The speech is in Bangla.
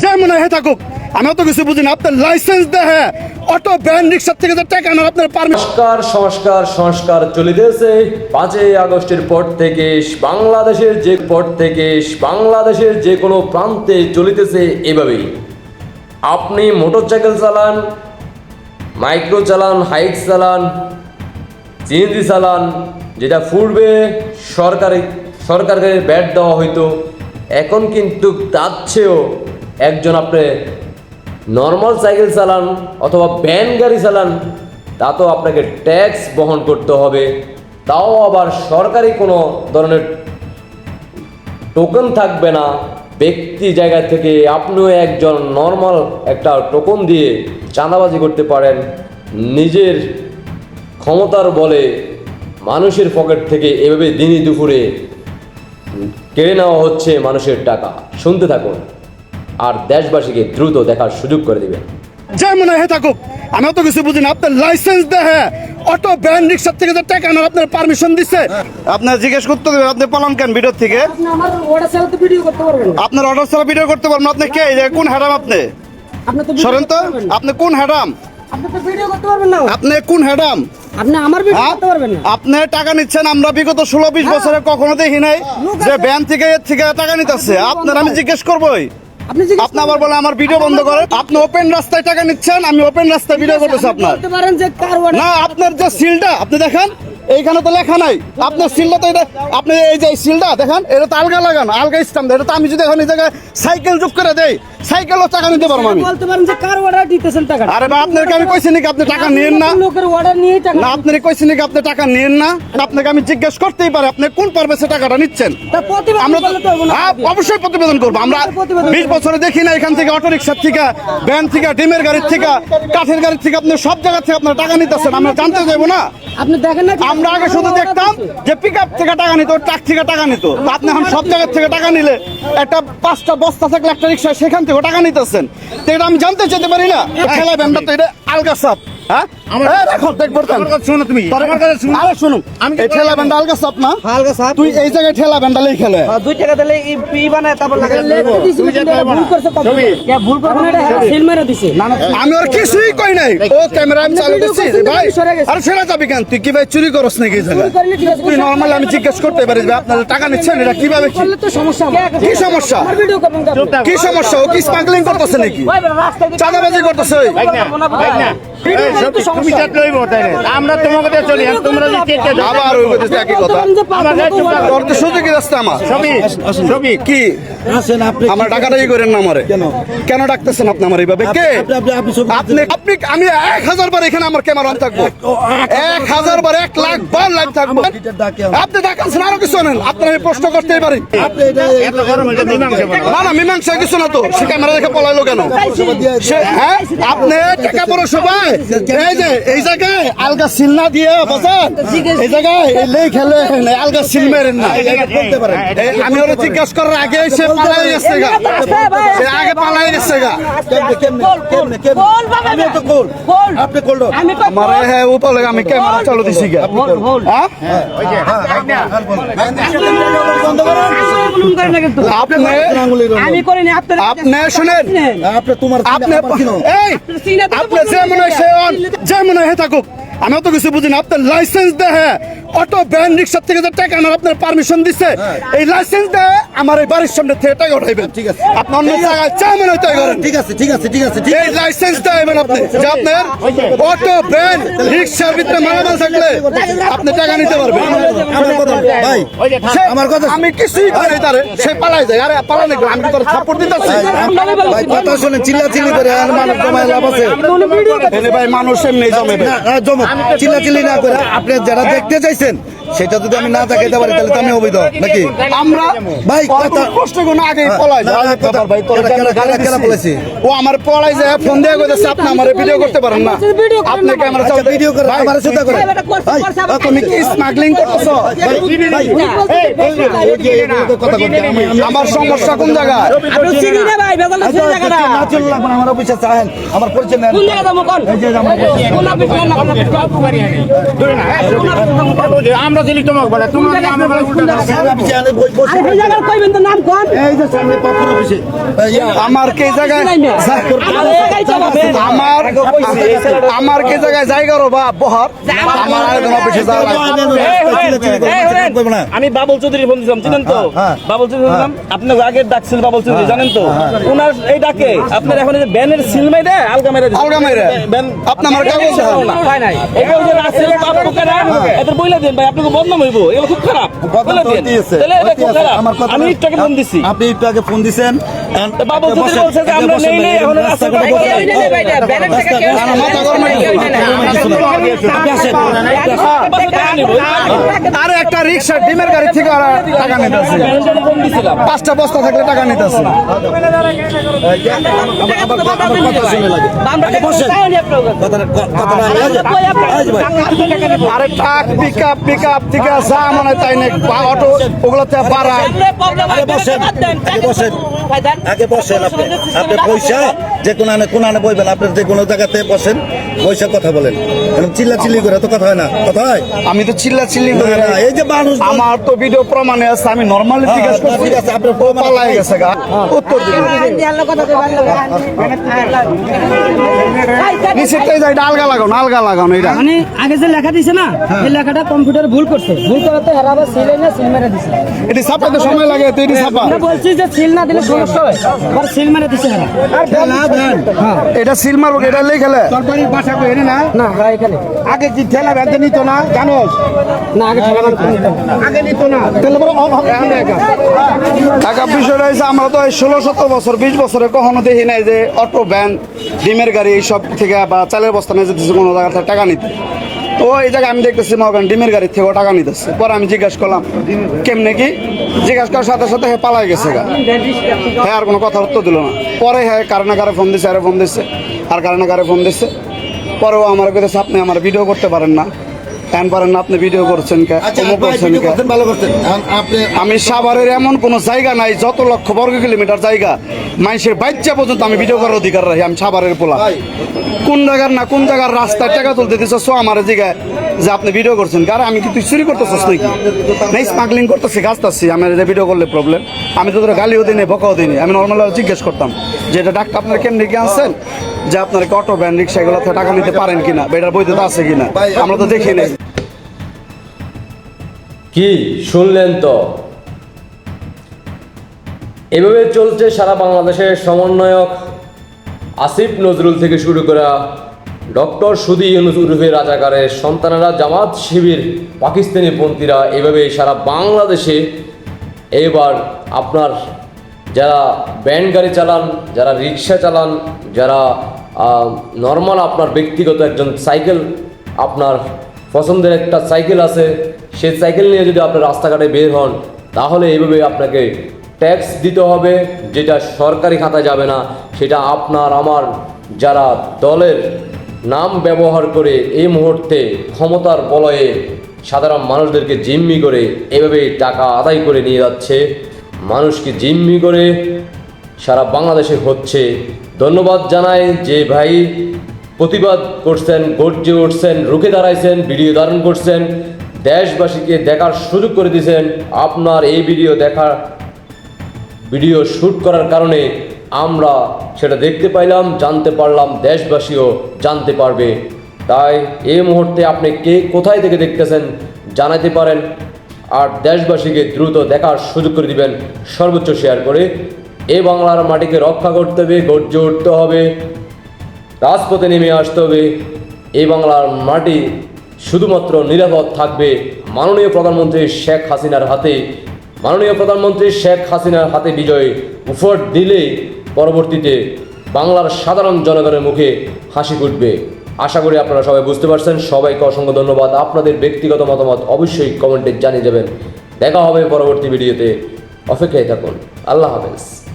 যে মনে হয় থাকুক। আমি তো কিছু বুঝি না। আপনার লাইসেন্স দেহে অটো ভ্যান রিক্সার থেকে টাকা আনার আপনার পারমিশন সংস্কার সংস্কার চলিতেছে পাঁচই আগস্টের পর থেকে বাংলাদেশের যে পর থেকে বাংলাদেশের যে কোনো প্রান্তে চলিতেছে এভাবেই। আপনি মোটরসাইকেল চালান, মাইক্রো চালান, হাইক চালান সিএনজি চালান, যেটা পূর্বে সরকারি, সরকারকে ব্যাট দেওয়া হইতো, এখন কিন্তু তার চেয়েও একজন আপনি নর্মাল সাইকেল চালান অথবা ভ্যান গাড়ি চালান তা তো আপনাকে ট্যাক্স বহন করতে হবে। তাও আবার সরকারি কোনো ধরনের টোকেন থাকবে না। ব্যক্তি জায়গা থেকে আপনিও একজন নর্মাল একটা টোকন দিয়ে চাঁদাবাজি করতে পারেন। নিজের ক্ষমতার বলে মানুষের পকেট থেকে এভাবে দিনই দুপুরে কেড়ে নেওয়া হচ্ছে মানুষের টাকা। শুনতে থাকুন। আর দেশবাসীকে দ্রুত দেখার সুযোগ করে দিবেন যে মনে হয় থাকুক আমি তো কিছু বুঝি না। আপনার লাইসেন্স দেহে অটো ভ্যান রিক্সার থেকে যে টাকা আনার আপনার পারমিশন দিচ্ছে আপনার জিজ্ঞেস করতে হবে আপনি পালান কেন ভিডিও থেকে? আমার আপনার অর্ডার ছাড়া ভিডিও করতে পারবেন আপনি কে? কোন হ্যাডাম আপনি? তো সরেন তো। করতে পারবেন না। আপনি কোন হ্যাডাম আপনি তো ভিডিও করতে পারবেন না। আপনি কোন হ্যাডাম আপনি আমার ভিডিও হ্যাঁ? করতে পারবেন না। আপনি টাকা নিচ্ছেন আমরা বিগত ষোলো বিশ বছরে কখনো দেখি নাই যে ব্যাংক থেকে এর থেকে টাকা নিতেছে। আপনার আমি জিজ্ঞেস করবোই। আপনি আবার বলে আমার ভিডিও বন্ধ করেন আপনি ওপেন রাস্তায় টাকা নিচ্ছেন আমি ওপেন রাস্তায় ভিডিও করতেছি আপনার। যে না আপনার যে সিলটা আপনি দেখেন এইখানে তো লেখা নাই। আপনার সিলটা তো এটা আপনি এই যে সিলটা দেখেন এটা তো আলগা লাগানো আলগা স্টাম্প এটা তো আমি যদি এখন এই জায়গায় সাইকেল যোগ করে দেই সাইকেলও টাকা নিতে পারব আমি। বলতে পারেন যে কার অর্ডার দিতেছেন টাকা আরে বা আপনাকে আমি কইছি নাকি আপনি টাকা নিয়েন না? লোকের অর্ডার নিয়ে টাকা না আপনি কইছি নাকি আপনি টাকা নিয়েন না? আপনাকে আমি জিজ্ঞেস করতেই পারি আপনি কোন পারপাসে টাকাটা নিচ্ছেন? তা প্রতিবাদ আমরা তো। হ্যাঁ, অবশ্যই প্রতিবেদন করব। আমরা প্রতিবেদন বিশ বছরে দেখি না এখান থেকে অটো রিক্সার থেকে ভ্যান থেকে ডিমের গাড়ির থেকে কাঠের গাড়ির থেকে আপনি সব জায়গা থেকে আপনার টাকা নিতেছেন আমরা জানতে যাব না। আপনি দেখেন না আমরা আগে শুধু দেখতাম যে পিক আপ থেকে টাকা নিত ট্রাক থেকে টাকা নিত। আপনি এখন সব জায়গা থেকে টাকা নিলে একটা পাঁচটা বস্তা থাকলে একটা রিক্সা সেখান থেকে টাকা নিতেছেন। তো এটা আমি জানতে চাইতে পারি না। খেলা ব্যান্ডটা তো এটা আলগা সাপ। হ্যাঁ? ঠেলা তুই এই জায়গায় খেলে। দুই টাকা দিলে বানায় তারপর আমি ওর কিছুই কই নাই। ও ক্যামেরা আমি চালু করছি ভাই যাবি কেন? তুই কি ভাই চুরি করস নাকি। তুই নর্মালি আমি জিজ্ঞেস করতে পারি যে আপনারা টাকা নিচ্ছেন? এটা কীভাবে কি সমস্যা। কি সমস্যা? কি সমস্যা? ও কি স্মাগলিং করতেছে নাকি? চাঁদাবাজি করতেছে তুমি সমস্যা। চাট লইব তাই আমরা তোমাকে দিয়ে চলি তোমরা যদি দাও আবার ওই কথা একই কথা। আমার টাকা তো গায়ে তোর রাস্তা আমার। ছবি ছবি। কি? আসেন আপনি আমার করেন না আমারে। কেন? কেন ডাকতেছেন আপনি আমার এইভাবে? কে? আপনি- আপনি- আমি এক হাজার বার এখানে আমার ক্যামেরা অন থাকব। এক হাজার বার এক লাখ বার লাইভ থাকব। আপনি আরও কিছু নেন আপনার আমি প্রশ্ন করতেই পারি। আপনি এত গরম হলে মীমাংসা না না মীমাংসা কিছু না তো। সে ক্যামেরা দেখে পলাইলো কেন? সে হ্যাঁ? আপনি টাকা বড় সবাই এই যে এই জায়গায় আলগা সিল না দিয়ে বাজার এই জায়গায় এই লেই খেলে আলগা সিল মেরেন না বলতে পারেন আমি ওরা জিজ্ঞাসা করার আগে সে পালাই গেছে গা সে আগে পালাই গেছে গা আমি তো আপনি কোল আমার হ্যাঁ ও বলে আমি ক্যামেরা চালু দিছি গা হ্যাঁ। আপনি শুনেন আপনি তোমার আপনি আপনি যে মনে হয় সে মনে হয় থাকুক। আমি তো কিছু বুঝি না। আপনার লাইসেন্স দেহে অটো ভ্যান রিক্সার থেকে যে টাকা আনার আপনার পারমিশন দিচ্ছে এই লাইসেন্স দেহে আমার এই বাড়ির সামনে থেকে টাকা উঠাইবেন। ঠিক আছে। আপনি অন্য জায়গায় মনে হয় তাই করেন ঠিক আছে ঠিক আছে ঠিক আছে এই লাইসেন্স দেবেন আপনি। যে আপনার অটো ভ্যান রিক্সার ভিতরে মালামাল থাকলে আপনি টাকা নিতে পারবেন। ভাই আমার কথা আমি কিছুই করি নাই তারে। সে পালাই যায়। আরে পালানে গেল আমি তোর সাপোর্ট দিতেছি। ভাই কথা শুনে চিল্লা চিল্লি করে আর মানুষ জমায় লাভ আছে। ভাই মানুষ এমনি জমে না না, চিল্লা চিল্লি না করে আপনি যারা দেখতে চাইছেন সেটা যদি আমি না দেখাইতে পারি তাহলে তো আমি অবৈধ নাকি আমরা ভাই, কষ্ট আগে পলাই ভাই কেন- কেন বলেছি? ও আমার পলাই যায় ফোন দিয়ে কইতেছে আপনি আমার ভিডিও করতে পারেন না আপনি ক্যামেরা আচ্ছা, চালাতে ভিডিও করে আমার করে ভাই, তুমি কি স্মাগলিং করতেছো ভাই, ভাই, এই যে এগুলো কথা বলতে আমি আমি আমার সমস্যা কোন জায়গায় আপনি চিনি না ভাই বেজালটা চিনি জায়গাটা না চল লাগবে আমার অফিসে চাহেন আমার পরিচয় নেন কোন জায়গা যাব কোন এই যে আমার কোন অফিস কোন অফিস? ধরে না, হ্যাঁ, না। আমরা দিলি তোমাকে বলে আমি বলে উল্টা আমি জানি বই বসে আরে এই জায়গার কইবেন তো নাম কোন? এই যে সামনে পাথর অফিসে আমার কে জায়গায় আমার আমার কে জায়গায় জায়গার বহার। আমার আরেকজন অফিসে যাওয়া আমি বাবুল চৌধুরী ফোন দিলাম চিনেন তো? হ্যাঁ। বাবুল চৌধুরী দিলাম। আপনার আগের ডাক ছিল বাবুল চৌধুরী জানেন তো? ওনার এই ডাকে আপনার এখন এই ব্যানের সিল মেরে আলগা মেরে দিছে। আলগা আপনি কাগজ দেখান। হয় নাই। এটা যে রাসেল এদের বইলা দেন ভাই বদনাম হইব এগুলো খুব খারাপ। আমি ফোন দিছি। আপনি ফোন দিছেন বাবু বলছে যে আমরা নেই নেই এখন মাথা গরম আসেন আরে একটা রিক্সা ডিমের গাড়ি থেকে টাকা নিতেছে। পাঁচটা বস্তা থাকলে টাকা নিতেছে। ভাই আরে truck pick up pick up থেকে যা মানে তাই নেই অটো ওগুলোতে পারা আগে বসেন আগে বসেন আগে বসেন আপনি আপনি পয়সা যে কোন আনে কোন আনে বইবেন আপনি যে কোনো জায়গাতে বসেন পয়সা কথা বলেন। এরকম চিল্লা চিল্লি করে তো কথা হয় না। কথা হয়? আমি তো চিল্লা চিল্লি না, করি না। এই যে মানুষ আমার তো ভিডিও প্রমাণে আছে আমি নর্মালি হ্যাঁ, জিজ্ঞেস হ্যাঁ, করছি ঠিক আছে, আপনার প্রমাণ পালাই গেছে গা। উত্তর দিন নিশ্চিতই যাই আলগা লাগানো আলগা লাগানো এটা। মানে আগে যে লেখা দিছে না এই লেখাটা কম্পিউটারে ভুল করছে। ভুল করাতে হেরা আবার সিল না সিল মেরে দিছে। এটি ছাপাইতে সময় লাগে তো এটি ছাপা। বলছি যে সিল না দিলে সমস্যা হয় আবার সিল মেরে দিছে হেরা এটা সিল মারবো এটা লেখেলে সরকারির বাসা কই না? না হ্যাঁ এখানে। আগে কি ঠেলা বেঁধে নিত না? জানোস? না আগে ঠেলা আগে নিত না? তাহলে বড় টাকা বিষয় রয়েছে আমরা তো এই ষোলো সতেরো বছর বিশ বছরে কখনো দেখি নাই যে অটো ভ্যান ডিমের গাড়ি এইসব থেকে বা চালের বস্তা নিয়ে যে কোনো জায়গা থেকে টাকা নিতে। তো এই জায়গায় আমি দেখতেছি মগান, ডিমের গাড়ি থেকেও টাকা নিতেছে। পরে আমি জিজ্ঞাসা করলাম, কেমনে কি? জিজ্ঞাসা করার সাথে সাথে হ্যাঁ পালাই গেছে গা। হ্যাঁ আর কোনো কথা উত্তর দিল না। পরে হ্যাঁ কারণে কারে ফোন দিচ্ছে আরে ফোন দিচ্ছে আর কারণে কারে ফোন দিচ্ছে পরেও আমার কাছে আপনি আমার ভিডিও করতে পারেন না। কেন পারেন আপনি ভিডিও করছেন কে? আচ্ছা আমি সাভারের এমন কোন জায়গা নাই যত লক্ষ বর্গ কিলোমিটার জায়গা মানুষের বাচ্চা পর্যন্ত আমি ভিডিও করার অধিকার রাখি আমি সাভারের পোলা। কোন জায়গার না কোন জায়গার রাস্তায় টাকা তুলতে দিচ্ছ সো আমার জায়গায় যে আপনি ভিডিও করছেন কারণ আমি কি তুই চুরি করতেছিস নাকি? নাই স্মাগলিং করতেছি গাছতাছি আমার যে ভিডিও করলে প্রবলেম আমি তো গালিও দিই বকাও দিই। আমি নর্মাল জিজ্ঞেস করতাম যে এটা ডাক্তার আপনার কেমনি কি আনছেন? যে আপনার অটো ভ্যান রিক্সা এগুলো টাকা নিতে পারেন কিনা? বা এটার বইতে আছে কিনা? আমরা তো দেখি নাই। কি শুনলেন তো? এভাবে চলছে সারা বাংলাদেশের সমন্বয়ক আসিফ নজরুল থেকে শুরু করা ডক্টর সুদি ইউনুস রাজাকারের সন্তানেরা, জামাত শিবির, পাকিস্তানি পন্থীরা এভাবে সারা বাংলাদেশে এবার আপনার যারা ব্যান গাড়ি চালান, যারা রিক্সা চালান, যারা নর্মাল আপনার ব্যক্তিগত একজন সাইকেল, আপনার পছন্দের একটা সাইকেল আছে, সেই সাইকেল নিয়ে যদি আপনি রাস্তাঘাটে বের হন, তাহলে এইভাবে আপনাকে ট্যাক্স দিতে হবে, যেটা সরকারি খাতা যাবে না, সেটা আপনার, আমার যারা দলের নাম ব্যবহার করে এই মুহূর্তে ক্ষমতার বলয়ে সাধারণ মানুষদেরকে জিম্মি করে এভাবে টাকা আদায় করে নিয়ে যাচ্ছে। মানুষকে জিম্মি করে সারা বাংলাদেশে হচ্ছে। ধন্যবাদ জানাই যে ভাই প্রতিবাদ করছেন, গর্জে উঠছেন, রুখে দাঁড়াইছেন, ভিডিও ধারণ করছেন, দেশবাসীকে দেখার সুযোগ করে দিয়েছেন। আপনার এই ভিডিও দেখার ভিডিও শ্যুট করার কারণে আমরা সেটা দেখতে পাইলাম, জানতে পারলাম, দেশবাসীও জানতে পারবে। তাই এই মুহূর্তে আপনি কে কোথায় থেকে দেখতেছেন জানাতে পারেন। আর দেশবাসীকে দ্রুত দেখার সুযোগ করে দিবেন সর্বোচ্চ শেয়ার করে। এই বাংলার মাটিকে রক্ষা করতে হবে, গর্জে উঠতে হবে, রাজপথে নেমে আসতে হবে। এই বাংলার মাটি শুধুমাত্র নিরাপদ থাকবে মাননীয় প্রধানমন্ত্রী শেখ হাসিনার হাতে। মাননীয় প্রধানমন্ত্রী শেখ হাসিনার হাতে বিজয় উপর দিলে পরবর্তীতে বাংলার সাধারণ জনগণের মুখে হাসি ফুটবে। আশা করি আপনারা সবাই বুঝতে পারছেন। সবাইকে অসংখ্য ধন্যবাদ। আপনাদের ব্যক্তিগত মতামত অবশ্যই কমেন্টে জানিয়ে যাবেন দেখা হবে পরবর্তী ভিডিওতে। অপেক্ষায় থাকুন। আল্লাহ হাফেজ।